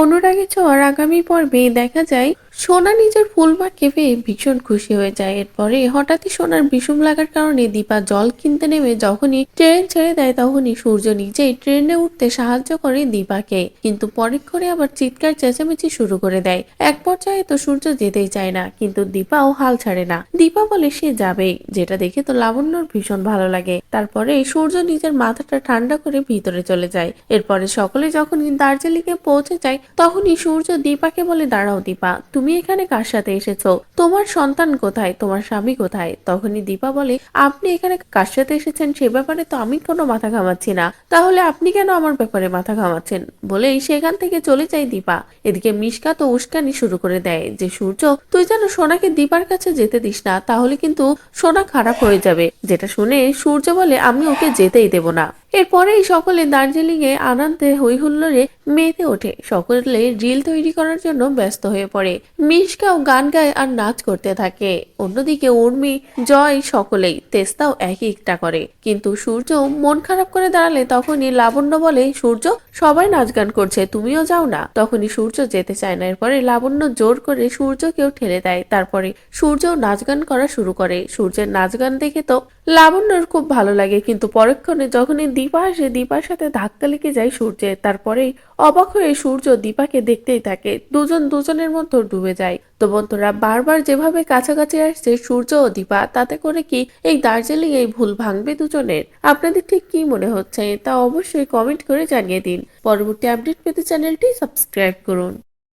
অনুরাগী ছোঁয়ার আগামী পর্বে দেখা যায়, সোনা নিজের ফুলবাকে পেয়ে ভীষণ খুশি হয়ে যায়। এরপরে হঠাৎই সোনার বিষম লাগার কারণে দীপা জল কিনতে নেমে যখনই ট্রেন ছেড়ে দেয়, তখনই সূর্য নিজেই ট্রেনে উঠতে সাহায্য করে দীপাকে। কিন্তু পরক্ষণে আবার চিৎকার, চেঁচামেচি শুরু করে দেয়। এক পর্যায়ে তো সূর্য যেতেই চায় না, কিন্তু দীপাও হাল ছাড়ে না। দীপা বলে, সে যাবে। যেটা দেখে তো লাবণ্যর ভীষণ ভালো লাগে। তারপরে সূর্য নিজের মাথাটা ঠান্ডা করে ভিতরে চলে যায়। এরপরে সকলে যখন দার্জিলিং এ পৌঁছে যায় তখনই সূর্য দীপাকে বলে, দাঁড়াও দীপা, তুমি এখানে কার সাথে এসেছ? তোমার সন্তান কোথায়? তোমার স্বামী কোথায়? তখনই দীপা বলে, আপনি এখানে কার সাথে এসেছেন? সে ব্যাপারে তো আমি কোনো মাথা ঘামাচ্ছি না। তাহলে আপনি কেন আমার ব্যাপারে মাথা ঘামাচ্ছেন? বলেই সেখান থেকে চলে যায় দীপা। এদিকে মিশকা তো উস্কানি শুরু করে দেয় যে, সূর্য, তুই যেন সোনাকে দীপার কাছে যেতে দিস না, তাহলে কিন্তু সোনা খারাপ হয়ে যাবে। যেটা শুনে সূর্য বলে, আমি ওকে যেতেই দেব না। এরপরেই সকলে দার্জিলিং এ আনন্দে হই হুল্লোড়ে মেতে ওঠে। সকলে রিল তৈরি করার জন্য ব্যস্ত হয়ে পড়ে। মিশকাও গান গায় আর নাচ করতে থাকে। অন্যদিকে উর্মি, জয় সকলেই তেস্তাও একই একটা করে। কিন্তু সূর্য মন খারাপ করে দাঁড়ালে তখনই লাবণ্য বলে, সূর্য, সবাই নাচ গান করছে, তুমিও যাও না। তখনই সূর্য যেতে চায় না। এরপরে লাবণ্য জোর করে সূর্যকেও ঠেলে দেয়। তারপরে সূর্য নাচ গান করা শুরু করে। সূর্যের নাচ গান দেখে তো লাবণ্যর খুব ভালো লাগে। কিন্তু পরক্ষণে যখনই দীপা আসে দীপার সাথে ধাক্কা লেগে যায় সূর্যের। তারপরেই অবাক হয়ে সূর্য দীপাকে দেখতেই থাকে। দুজন দুজনের মধ্যে ডুবে যায়। তো বন্ধুরা, বারবার যেভাবে কাছাকাছি আসছে সূর্য ও দীপা, তাতে করে কি এই দার্জিলিং এই ভুল ভাঙবে দুজনের? আপনাদের ঠিক কি মনে হচ্ছে তা অবশ্যই কমেন্ট করে জানিয়ে দিন। পরবর্তী আপডেট পেতে চ্যানেলটি সাবস্ক্রাইব করুন।